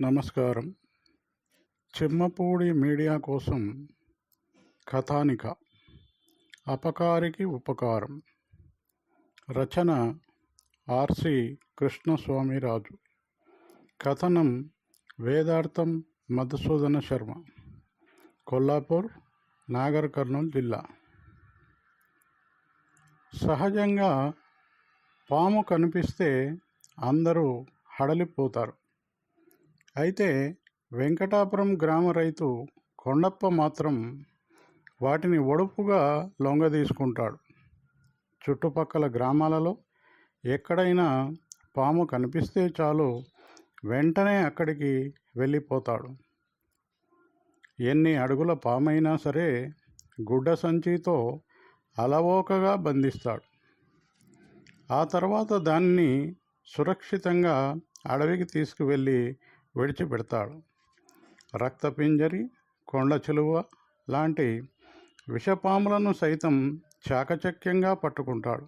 నమస్కారం. చిమ్మపూడి మీడియా కోసం కథానిక అపకారికి ఉపకారం. రచన ఆర్సి కృష్ణస్వామిరాజు. కథనం వేదార్థం మధుసూదన శర్మ. కొల్లాపూర్ నాగర్ కర్నూలు జిల్లా. సహజంగా పాము కనిపిస్తే అందరూ హడలిపోతారు. అయితే వెంకటాపురం గ్రామ రైతు కొండప్ప మాత్రం వాటిని ఒడుపుగా లొంగదీసుకుంటాడు. చుట్టుపక్కల గ్రామాలలో ఎక్కడైనా పాము కనిపిస్తే చాలు వెంటనే అక్కడికి వెళ్ళిపోతాడు. ఎన్ని అడుగుల పామైనా సరే గుడ్డ సంచితో అలవోకగా బంధిస్తాడు. ఆ తర్వాత దాన్ని సురక్షితంగా అడవికి తీసుకువెళ్ళి విడిచిపెడతాడు. రక్తపింజరి కొండ చెలువ లాంటి విషపాములను సైతం చాకచక్యంగా పట్టుకుంటాడు.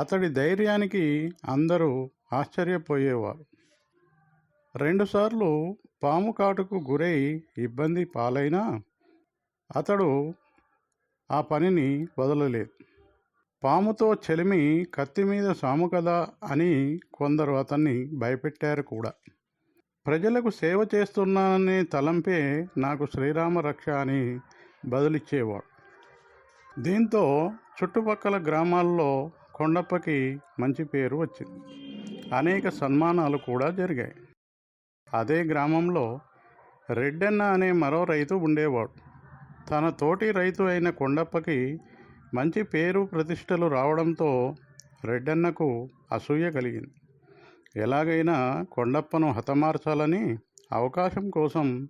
అతడి ధైర్యానికి అందరూ ఆశ్చర్యపోయేవారు. రెండుసార్లు పాము కాటుకు గురై ఇబ్బంది పాలైనా అతడు ఆ పనిని వదలలేదు. పాముతో చెలిమి కత్తి మీద సాము కదా అని కొందరు అతన్ని భయపెట్టారు కూడా. ప్రజలకు సేవ చేస్తున్నాననే తలంపే నాకు శ్రీరామ రక్ష అని బదులిచ్చేవాడు. దీంతో చుట్టుపక్కల గ్రామాల్లో కొండప్పకి మంచి పేరు వచ్చింది. అనేక సన్మానాలు కూడా జరిగాయి. అదే గ్రామంలో రెడ్డన్న అనే మరో రైతు ఉండేవాడు. తన తోటి రైతు అయిన కొండప్పకి మంచి పేరు ప్రతిష్టలు రావడంతో రెడ్డన్నకు అసూయ కలిగింది. ఎలాగైనా కొండప్పను హతమార్చాలని అవకాశం కోసం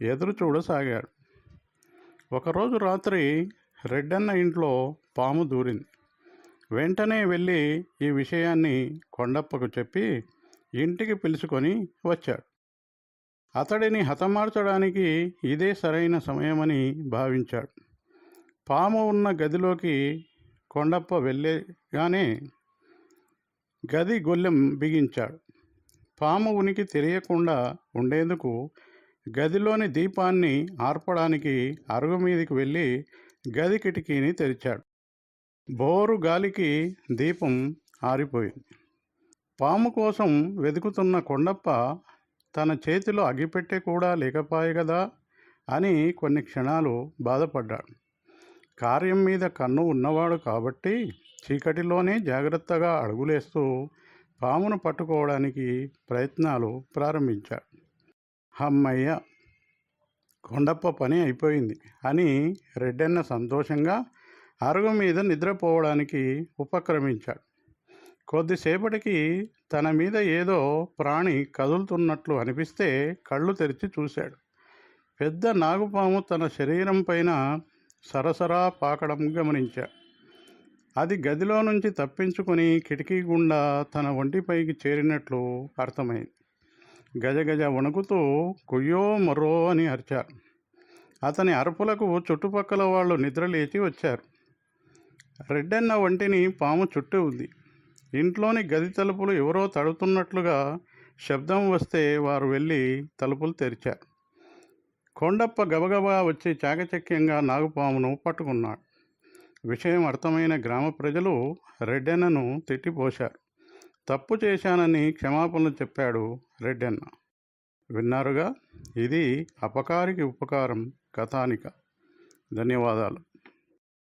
ఎదురు చూడసాగాడు. ఒకరోజు రాత్రి రెడ్డన్న ఇంట్లో పాము దూరింది. వెంటనే వెళ్ళి ఈ విషయాన్ని కొండప్పకు చెప్పి ఇంటికి పిలుచుకొని వచ్చాడు. అతడిని హతమార్చడానికి ఇదే సరైన సమయమని భావించాడు. పాము ఉన్న గదిలోకి కొండప్ప వెళ్ళేగానే గది గొల్లెం బిగించాడు. పాము ఉనికి తెలియకుండా ఉండేందుకు గదిలోని దీపాన్ని ఆర్పడానికి అరుగు మీదకి వెళ్ళి గది కిటికీని తెరిచాడు. బోరు గాలికి దీపం ఆరిపోయింది. పాము కోసం వెతుకుతున్న కొండప్ప తన చేతిలో అగ్గిపెట్టె కూడా లేకపాయే కదా అని కొన్ని క్షణాలు బాధపడ్డాడు. కార్యం మీద కన్ను ఉన్నవాడు కాబట్టి చీకటిలోనే జాగ్రత్తగా అడుగులేస్తూ పామును పట్టుకోవడానికి ప్రయత్నాలు ప్రారంభించాడు అమ్మయ్య! కొండప్ప పని అయిపోయింది అని రెడ్డన్న సంతోషంగా అరుగు మీద నిద్రపోవడానికి ఉపక్రమించాడు కొద్దిసేపటికి తన మీద ఏదో ప్రాణి కదులుతున్నట్లు అనిపిస్తే కళ్ళు తెరిచి చూశాడు. పెద్ద నాగుపాము తన శరీరం పైన సరసరా పాకడం గమనించాడు అది గదిలో నుంచి తప్పించుకొని కిటికీ గుండా తన ఒంటిపైకి చేరినట్లు అర్థమైంది. గజగజ వణుకుతూ కుయ్యో మరో అని అరిచారు. అతని అరుపులకు చుట్టుపక్కల వాళ్ళు నిద్రలేచి వచ్చారు. రెడ్డన్న ఒంటిని పాము చుట్టూ ఉంది. ఇంట్లోని గది తలుపులు ఎవరో తడుతున్నట్లుగా శబ్దం వస్తే వారు వెళ్ళి తలుపులు తెరిచారు. కొండప్ప గబగబా వచ్చి చాకచక్యంగా నాగుపామును పట్టుకున్నాడు. విషయం అర్థమైన గ్రామ ప్రజలు రెడ్డెన్నను తిట్టిపోశారు. తప్పు చేశానని క్షమాపణలు చెప్పాడు రెడ్డెన్న. విన్నారుగా? ఇది అపకారికి ఉపకారం కథానిక. ధన్యవాదాలు.